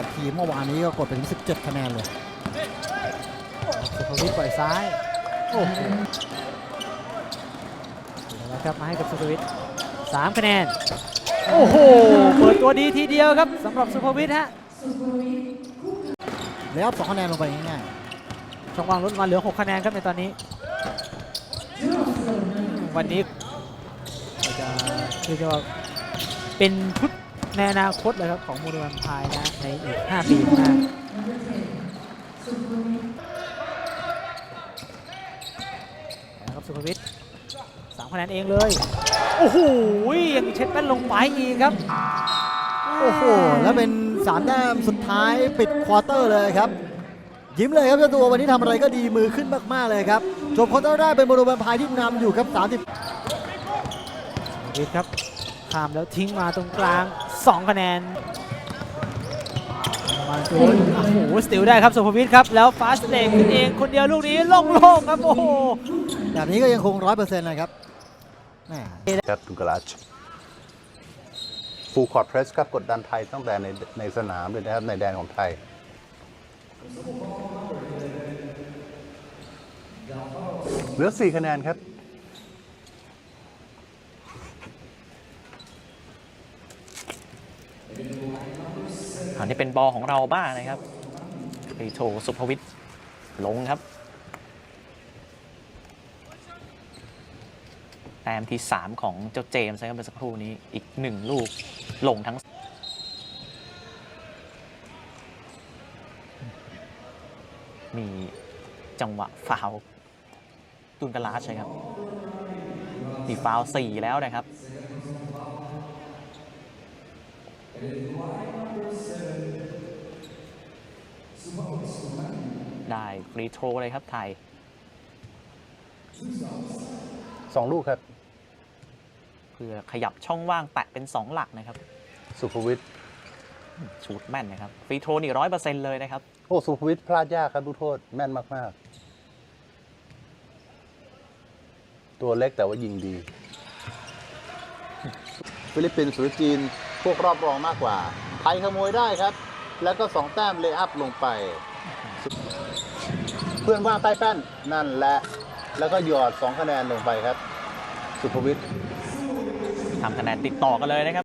กับทีมเมื่อวานนี้ก็กดไปถึง 17 คะแนนเลยสุภวิทย์ปล่อยซ้าย โอ้โหแล้วครับมาให้กับสุภวิทย์สามคะแนน โอ้โห เปิดตัวดีทีเดียวครับสำหรับสุภวิทย์ฮะแล้วสองคะแนนลงไปง่ายช่องว่างลดมาเหลือ 6 คะแนนครับในตอนนี้ วันนี้เราจะเรียกได้ว่าเป็นพุทธ ในอนาคตเลยครับของมูลวันพายนะในอีก 5 ปีข้างหน้านะครับสุภวิทย์สามคะแนนเองเลย โอ้โหยังเช็ดแป้นลงไปอีกครับๆโอ้โห แล้วเป็น3แต้มสุดท้ายปิดควอเตอร์เลยครับ ยิ้มเลยครับเจ้าตัววันนี้ทำอะไรก็ดีมือขึ้นมาก ๆ เลยครับจบควอเตอร์ได้เป็นโมโนแวมไพร์ที่นำอยู่ครับ30วิทย์ครับข้ามแล้วทิ้งมาตรงกลาง 2 คะแนนมาโดนโอ้โหสติลได้ครับสุภวิทย์ครับ แล้วฟาสเลกขึ้นเองคนเดียวลูกนี้โล่งๆครับ โอ้โหแบบนี้ก็ยังคง100%นะครับแหม่ครับตุงกราชฟูลคอร์ดเพรสครับกดดันไทยตั้งแต่ในในสนามเลยนะครับในแดนของไทย เหลือ 4 คะแนนครับ อันนี้เป็นบอลของเราบ้างนะครับไปโถสุภวิทย์ลงครับ แต้มที่ 3 ของเจ้าเจมส์นะครับเมื่อสักครู่นี้อีกหนึ่งลูกลงทั้งมีจังหวะฟาวตุนกาลาชนะครับมีฟาวสี่แล้วนะครับ ได้ฟรีโทรเลยครับไทย2ลูกครับ เพื่อขยับช่องว่างแตะเป็น 2 หลักนะครับ สุภวิทย์ชูดแม่นนะครับ ฟรีโทรนี่ร้อยเปอร์เซ็นต์เลยนะครับ โอ้ สุภวิทย์พลาดยากครับลูกโทษ แม่นมาก ๆ ตัวเล็กแต่ว่ายิงดี ฟิลิปปินส์หรือจีน พวกรอบรองมากกว่า ไทยขโมยได้ครับ แล้วก็2แต้มเลย์อัพลงไป เพื่อนว่างใต้แป้นนั่นแหละ แล้วก็หยอด2คะแนนลงไปครับ สุภวิทย์ ทำคะแนนติดต่อกันเลยนะครับ